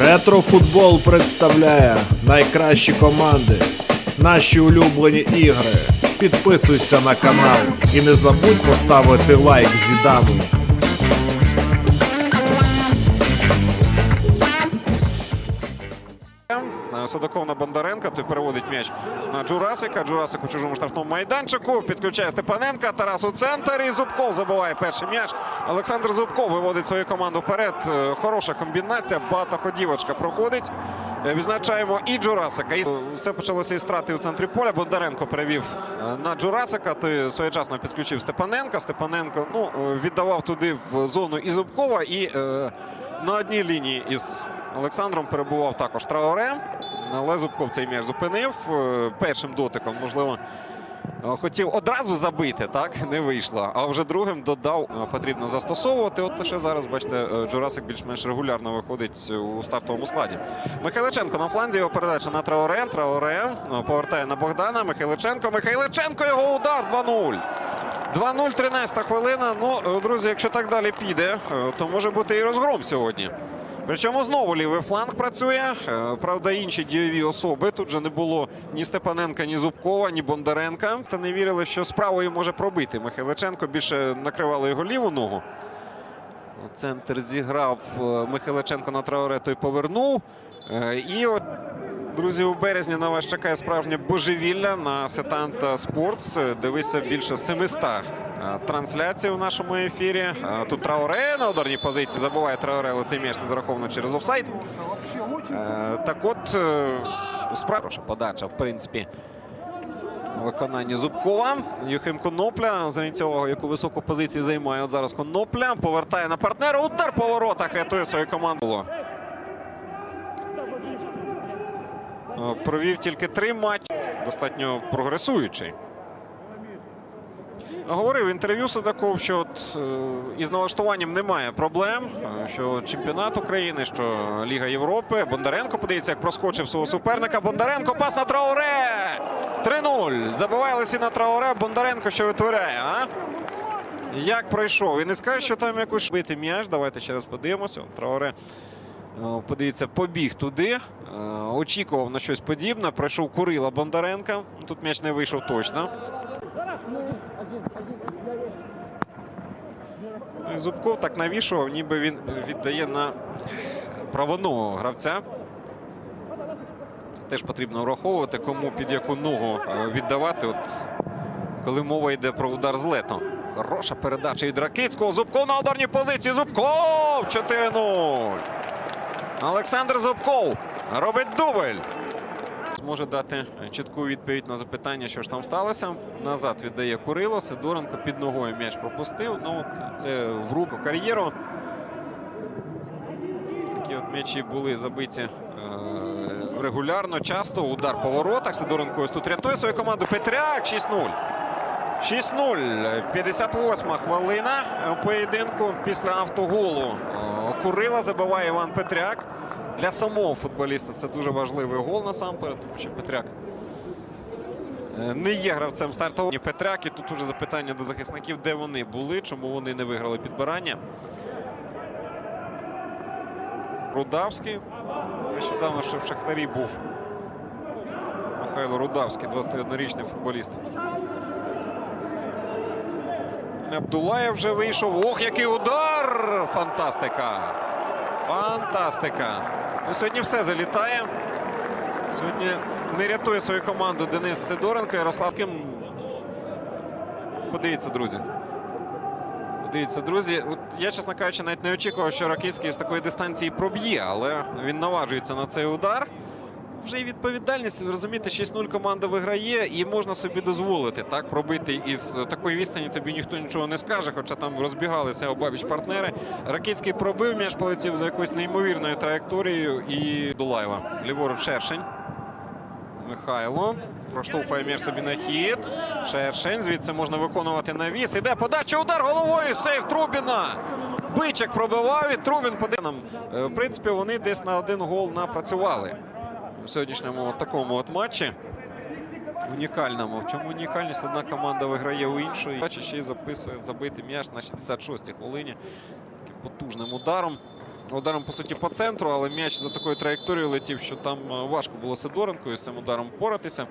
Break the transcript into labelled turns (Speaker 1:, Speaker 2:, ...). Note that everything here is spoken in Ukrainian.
Speaker 1: Ретрофутбол представляє найкращі команди, наші улюблені ігри. Підписуйся на канал і не забудь поставити лайк Зідану.
Speaker 2: Е, Садоков на Бондаренка, той переводить м'яч на Джурасика. Джурасик у чужому штрафному майданчику. Підключає Степаненка. Тарас у центр. І Зубков забиває перший м'яч. Олександр Зубков виводить свою команду вперед. Е, Хороша комбінація. Багатоходівочка проходить. Е, Відзначаємо і Джурасика. І все почалося із страти у центрі поля. Бондаренко перевів на Джурасика. Той своєчасно підключив Степаненка. Степаненко ну, віддавав туди в зону і Зубкова. І е, на одній лінії із Олександром перебував також Траоре. Але Зубков цей м'яч зупинив. Е, Першим дотиком, можливо, е, хотів одразу забити, так не вийшло. А вже другим додав, е, потрібно застосовувати. От лише зараз, бачите, Джурасик більш-менш регулярно виходить у стартовому складі. Михайличенко на фланзі його передача на Траоре. Траоре повертає на Богдана. Михайличенко. Михайличенко його удар 2-0. 2-0, 13 хвилина. Ну, друзі, якщо так далі піде, то може бути і розгром сьогодні. Причому знову лівий фланг працює. Е, Правда, інші дієві особи. Тут же не було ні Степаненка, ні Зубкова, ні Бондаренка. Та не вірили, що з правої може пробити. Михайличенко більше накривали його ліву ногу. Центр зіграв е, Михайличенко на траоре, той повернув. Е, І от, друзі, у березні на вас чекає справжнє божевілля на Сетанта Спортс. Дивися більше 700 е, трансляцій у нашому ефірі. Е, Тут Траоре на ударній позиції забуває Траоре, але цей м'яч не зараховано через офсайд. Е, Так от, справа подача, в принципі. Виконанні Зубкова. Юхим Конопля. Увагу, яку високу позицію займає от зараз Конопля. Повертає на партнера. Удар по воротах рятує свою команду. Провів тільки три матчі. Достатньо прогресуючий. Говорив інтерв'ю Садаков, що от, е, із налаштуванням немає проблем. е, Що чемпіонат України, що Ліга Європи. Бондаренко подивіться, як проскочив свого суперника. Бондаренко пас на Трауре! 3-0. Забиває Лесіна Трауре. Бондаренко що витворяє, а? Як пройшов? І не скаже, що там якось бити м'яч. Давайте ще раз подивимося. Трауре. е, Подивіться, побіг туди, очікував на щось подібне. Пройшов Курила Бондаренка. Тут м'яч не вийшов точно. І Зубков так навішував, ніби він віддає на правоного гравця. Теж потрібно враховувати, кому під яку ногу е, віддавати. От коли мова йде про удар з лету. Хороша передача від Ракицького. Зубков на ударній позиції. Зубков! 4-0. Олександр Зубков робить дубль. Зможе дати чітку відповідь на запитання, що ж там сталося. Назад віддає Курило. Сидоренко під ногою м'яч пропустив. Ну, це в руку кар'єру. Такі от м'ячі були забиті е, регулярно, часто. Удар по воротах. Сидоренко ось тут рятує свою команду. Петряк 6-0. 6-0. 58 хвилина поєдинку після автоголу. Курила забиває Іван Петряк. Для самого футболіста це дуже важливий гол насамперед, тому що Петряк е, не є гравцем стартового. Петряк, і тут уже запитання до захисників, де вони були, чому вони не виграли підбирання. Рудавський. Нещодавно ще в Шахтарі був. Михайло Рудавський, 21-річний футболіст. Абдулаєв вже вийшов. Ох, який удар! Фантастика! Фантастика! Ну, сьогодні все залітає. Сьогодні не рятує свою команду Денис Сидоренко. Ярославським. Подивіться, друзі. Подивіться, друзі. От я, чесно кажучи, навіть не очікував, що Ракицький з такої дистанції проб'є, але він наважується на цей удар. Вже і відповідальність, розумієте, 6-0 команда виграє, і можна собі дозволити так пробити із такої відстані. Тобі ніхто нічого не скаже, хоча там розбігалися обабіч партнери. Ракицький пробив, м'яч полетів за якоюсь неймовірною траєкторією і Дулаєва. Ліворуч Шершень. Михайло проштовхує м'яч собі на хід. Шершень. Звідси можна виконувати навіс. Іде подача. Удар головою. Сейв Трубіна. Бичик пробивав і Трубін подив. Е, В принципі, вони десь на один гол напрацювали в сьогоднішньому такому от матчі. Унікальному. В чому унікальність? Одна команда виграє у іншої. Бачиш, ще й записує забитий м'яч на 66-й хвилині. Таким потужним ударом. Ударом, по суті, по центру, але м'яч за такою траєкторією летів, що там е, важко було Сидоренко з цим ударом впоратися.